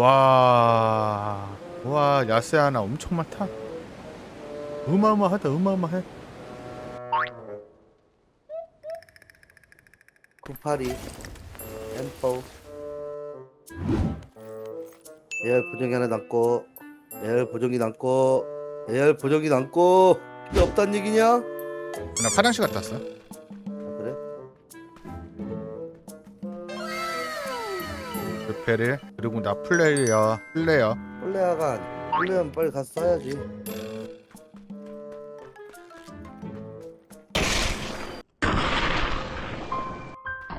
와, 와 야세 하나 엄청 많다. 어마어마하다, 어마어마해. 982 M4 예열 보정기 하나 남고 예열 보정기 남고 예열 보정기 남고 필요 없단 얘기냐? 아, 나 화장실 갔다 왔어. 루페를 그리고 나 플레이어, 플레이어. 플레아가 아니 플레아면 빨리 가서 써야지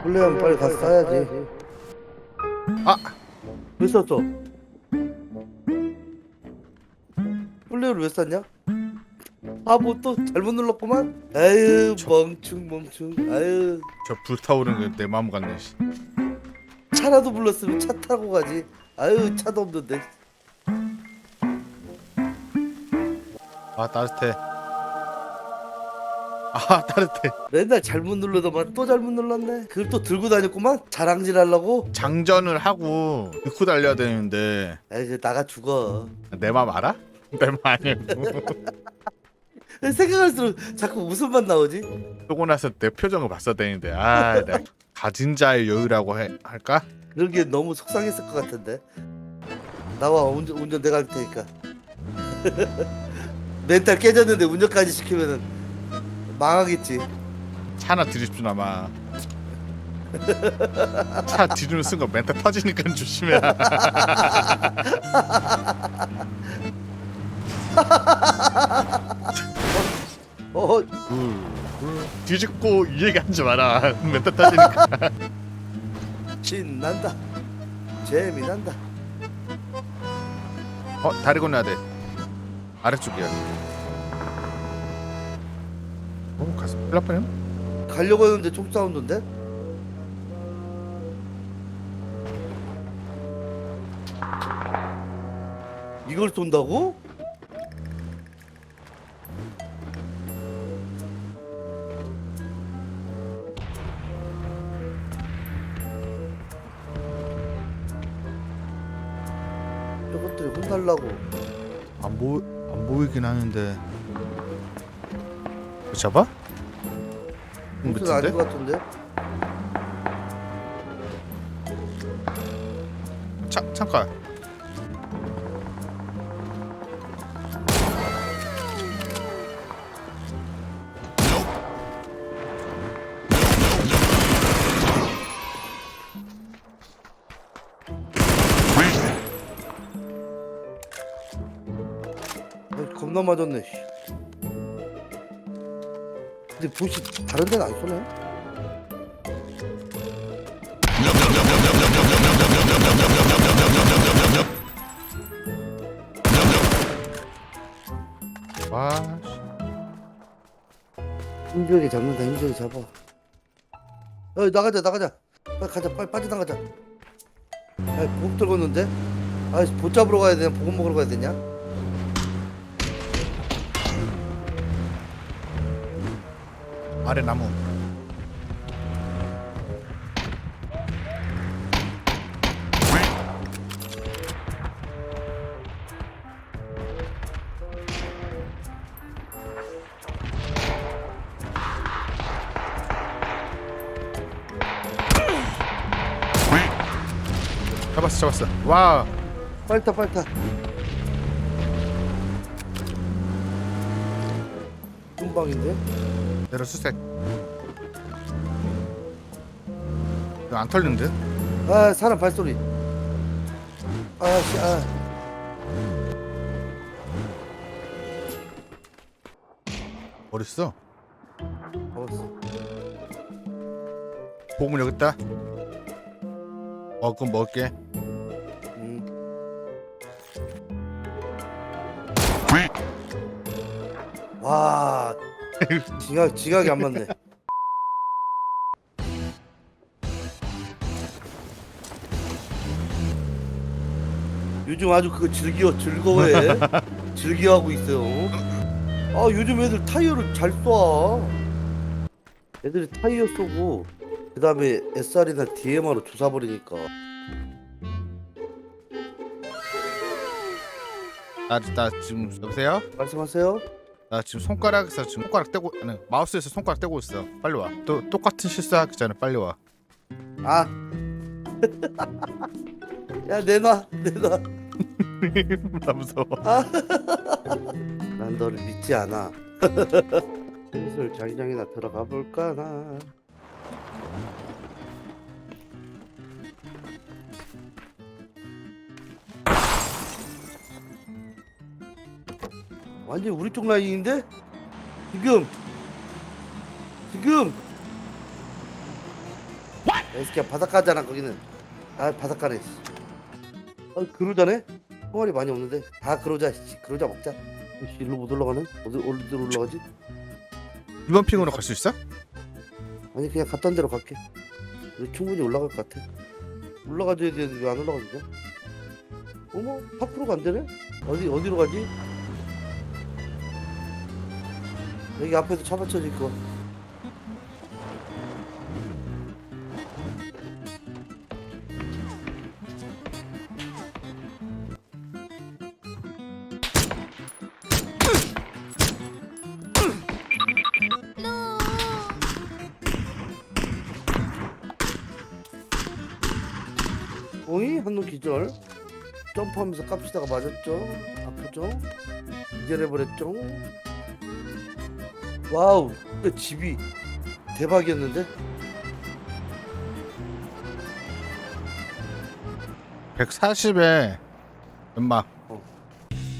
플레아면 빨리 가서 써야지 아, 왜 썼어? 플레이어를 왜 썼냐? 아 뭐 또 잘못 눌렀구만 아유 멍충 멍충 아유 저 불타오르는 게 내 마음 같네. 씨. 차라도 불렀으면 차 타고 가지 아유 차도 없는데 아 따뜻해. 아 따뜻해. 맨날 잘못 누르더만 또 잘못 눌렀네 그걸 또 들고 다녔구만 자랑질 하려고 장전을 하고 넣고 달려야 되는데 에이 그 나가 죽어 내 마음 알아? 내 마음 아니고. 생각할수록 자꾸 웃음만 나오지 쏘고 나서 내 표정을 봤어야 되는데 아, 내가 가진 자의 여유라고 해, 할까? 그런 게 너무 속상했을 것 같은데 나와 운전, 운전 내가 할 테니까 멘탈 깨졌는데 운전까지 시키면은 망하겠지 차 하나 드립시나 마. 차 뒤로 쓴거 멘탈 터지니까 조심해. 어 뒤집고 이 얘기 하지 마라. 멘탈 터지니까. 신난다 재미난다 어 다리 건너야 돼. 아래쪽이야. 어 가서 큰일 날 뻔했네. 가려고 했는데 총 사운드인데 이걸 쏜다고? 혼날라고 안 보, 안 보이긴 하는데. 잡아? 응, 무슨 아닌? 것 같은데? 차, 잠깐. 어, 겁나 맞았네. 씨. 근데 보시 다른 데는 안 쏘네. 와, 씨. 힘들게 잡는다. 힘들게 잡아. 어 나가자 나가자. 빨리 가자 빨리 빠져나가자. 아 보급 들었는데. 아못 잡으러 가야 되냐 보급 먹으러 가야 되냐? 아래 나무. 잡았어, 잡았어. 와, 빨리 타 빨리 타. 금방인데? 내려 수색. 이거 안 털리는데? 아 사람 발소리. 아씨 아. 어딨어? 잡았어. 보물 여기 있다. 어, 그럼 먹을게. 음. 와 지각 지각이 안 맞네. 요즘 아주 그거 즐겨 즐거워해 즐겨하고 있어요. 아 요즘 애들 타이어를 잘 쏴. 애들이 타이어 쏘고 그 다음에 SR이나 DMR로 조사버리니까 나, 나 지금 여보세요? 말씀하세요. 나 지금 손가락에서 지금 손가락 떼고 아니 마우스에서 손가락 떼고 있어. 빨리 와. 또 똑같은 실수하기 전에 빨리 와. 아. 야 내놔 내놔. 나 무서워. 난 너를 믿지 않아. 슬슬 자기장이나 들어가 볼까 나. 완전 우리 쪽 라인인데? 지금 지금 에스키야 바닷가잖아 거기는 아 바닷가네 씨. 아 그러자네? 총알이 많이 없는데 다 그러자 씨 그러자 먹자 씨, 일로 못 올라가네? 어디 어디로 올라가지? 이번 핑으로 갈 수 있어? 아니 그냥 갔던 대로 갈게 충분히 올라갈 것 같아 올라가줘야 되는데 왜 안 올라가지냐? 어머 밖으로가 안 되네? 어디 어디로 가지? 여기 앞에서 차 받쳐질 거 어이? 한놈 기절? 점프하면서 깝치다가 맞았죠? 아프죠? 기절해버렸죠 와우 근데 집이 대박이었는데? 140에 연막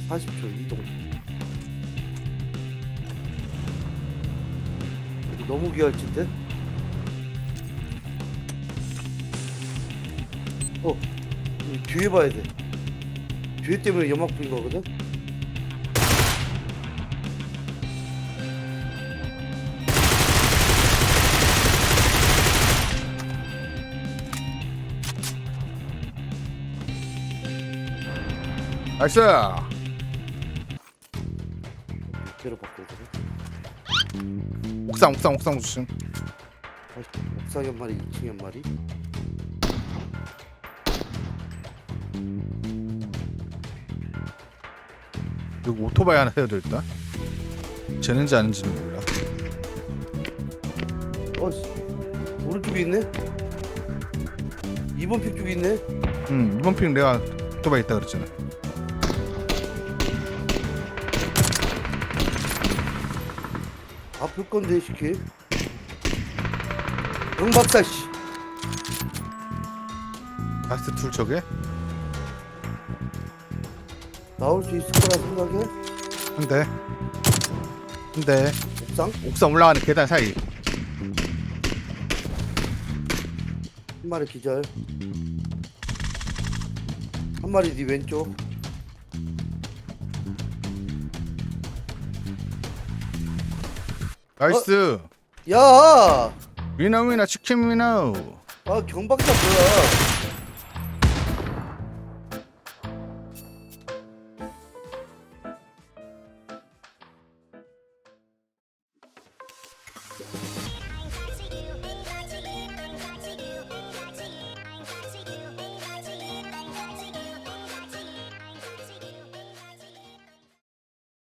40초 이동. 여기 너무 귀할진데? 어 뒤에 봐야 돼. 뒤에 때문에 연막 뿌린 거거든 나이스. 뒤로 되네 옥상 옥상 옥상 조심. 옥상 연말이 2층 연말이 여기 오토바이 하나 세워져 있다. 쟤는지 아닌지는 몰라. 어 씨. 오른쪽에 있네 2번 픽 쪽에 있네 응 이번 핑 내가 오토바이 있다 그랬잖아. 아플 건데 시키 응박사 씨. 라스트 둘 저게? 나올 수 있을 거라 생각해? 한대. 한대. 옥상? 옥상 올라가는 계단 사이. 한 마리 기절. 한 마리 네 왼쪽 나이스. 야! 위너 위너 치킨 위너. 아 경박사 뭐야